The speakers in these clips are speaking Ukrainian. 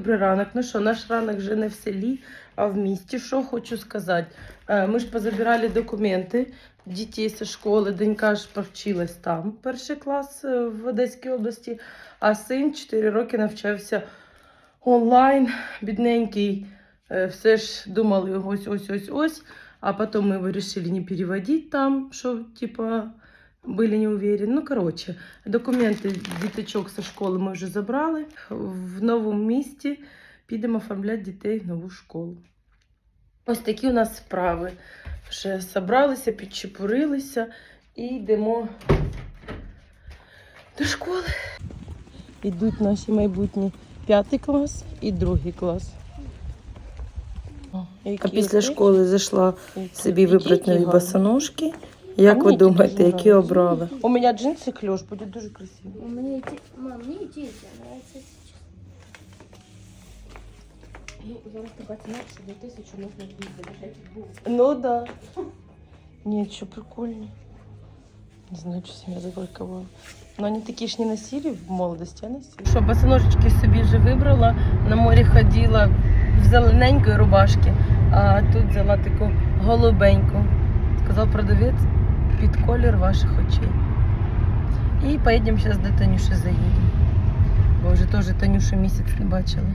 Добрий ранок. Ну що, наш ранок вже не в селі, а в місті. Що хочу сказати? Е, Ми ж позабирали документи дітей зі школи. Донька ж повчилась там, перший клас е, в Одеській області, а син 4 роки навчався онлайн, бідненький. Е, Все ж думали ось ось. А потом мы его решили не переводить там, что типа были не уверены. Ну, короче, документи діточок зі школи ми вже забрали. В новому місті підемо оформляти дітей в нову школу. Ось такі у нас справи. Вже зібралися, підчепурилися і йдемо до школи. Йдуть наші майбутні п'ятий клас і другий клас. А після школи зайшла собі вибрати нові босоножки. Як ви думаєте, які обрали? У мене джинси кльош, буде дуже красиво. У меня эти... Мам, мне эти эти нравятся сейчас. Ну, зараз така ціна, що до тисячі можна їздити. Ну да. Ні, що прикольно. Не знаю, чи сім'я забракувала. Ну, вони такі ж не носили в молодості, а носили. Що, босоножечки собі вже вибрала. На морі ходила в зелененької рубашки, а тут взяла таку голубеньку. Сказав продавець під колір ваших очей. І поїдемо зараз до Танюші заїдемо. Бо вже теж Танюшу місяць не бачили.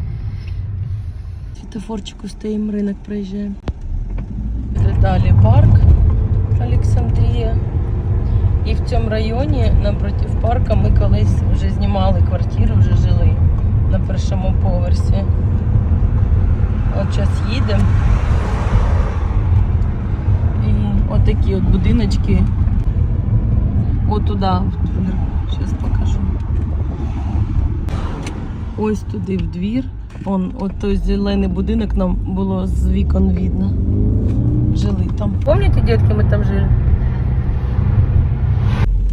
Світофорчику стоїмо, ринок проїжджаємо. Далі парк Олександрія. І в цьому районі напротив парка ми колись вже знімали квартиру, вже жили на першому поверсі. От зараз їдемо. І отакі от будиночки. От туди. Зараз покажу. Ось туди в двір. Он, от той зелений будинок нам було з вікон видно. Жили там. Пам'ятаєте, дітки, ми там жили?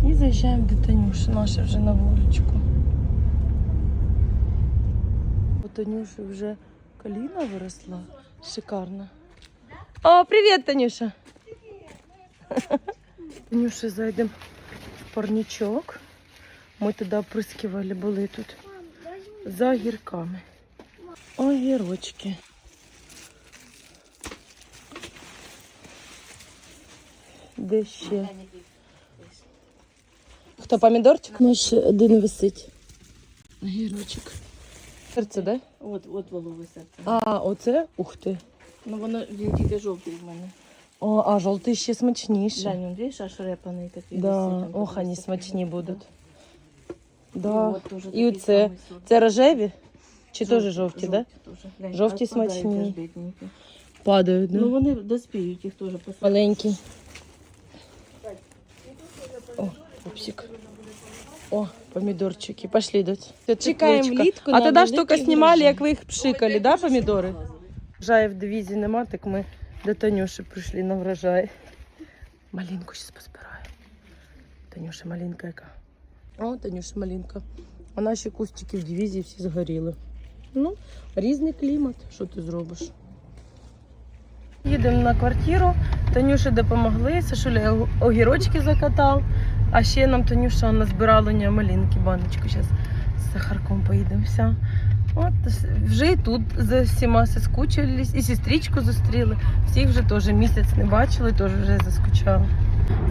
І заїжджаємо до Танюші, наша вже на вуличку. У Танюші вже коліна виросла. Шикарно. О, привіт, Танюша! Танюша, зайдемо в парничок. Ми туди оприскивали, були тут за огірками. Огірочки. Де ще? Хто помідорчик? Ще один висить. Огірочок. Серце, де? От, от волове серце. А, оце? Ух ти. Ну воно він тільки жовтий в мене. О, а жовтий ще смачніший. Глянь, він аж репаний такий. Да, ох, вони смачні будуть. І Да. от І оце. Це рожеві? Чи теж жовті, да? Жовті смачні. Падають, Ну вони доспіють, їх теж посадять. Маленькі. О, пупсик. О, помідорчики. Пошли йдуть. Чекаємо влітку А тоді ж тільки знімали, як ви їх пшикали, да, помідори? Врожаю в дивізії нема, так ми до Танюші прийшли на врожай. Малинку зараз позбираю. Танюша малинка яка. О, Танюша малинка. А наші кустики в дивізії всі згоріли. Ну, різний клімат, що ти зробиш? Їдемо на квартиру. Танюші допомогли, Сашуля огірочки закатав. А ще нам Танюша назбирала малинки, баночку. Зараз з сахарком поїдемо. От вже і тут за всіма соскучились, і сестричку зустріли. Всіх вже теж місяць не бачили, теж вже заскучали.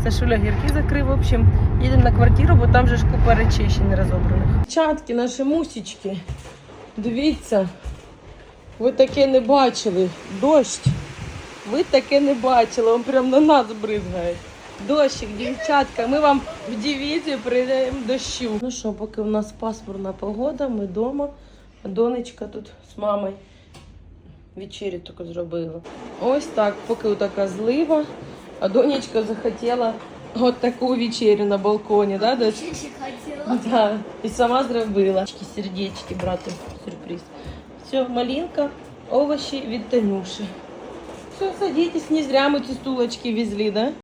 Сашуля гірки закрив. В общем, їдемо на квартиру, бо там же ж купа речей ще не розобраних. Чатки, наші мусічки. Дивіться, ви таке не бачили. Дощ. Ви таке не бачили, він прям на нас бризгає. Дощик, дівчатка, ми вам в дивізію прийдемо дощу. Ну що, поки у нас пасмурна погода, ми вдома. Донечка тут з мамою вечерю тільки зробила. Ось так, поки така злива, а донечка захотіла от таку вечерю на балконі, да, дочь? хотела. Да, і сама зробила. Сердечки брати сюрприз. Все, малинка, овощі від Танюші. Все, садитесь, не зря ми ці стулочки везли, да?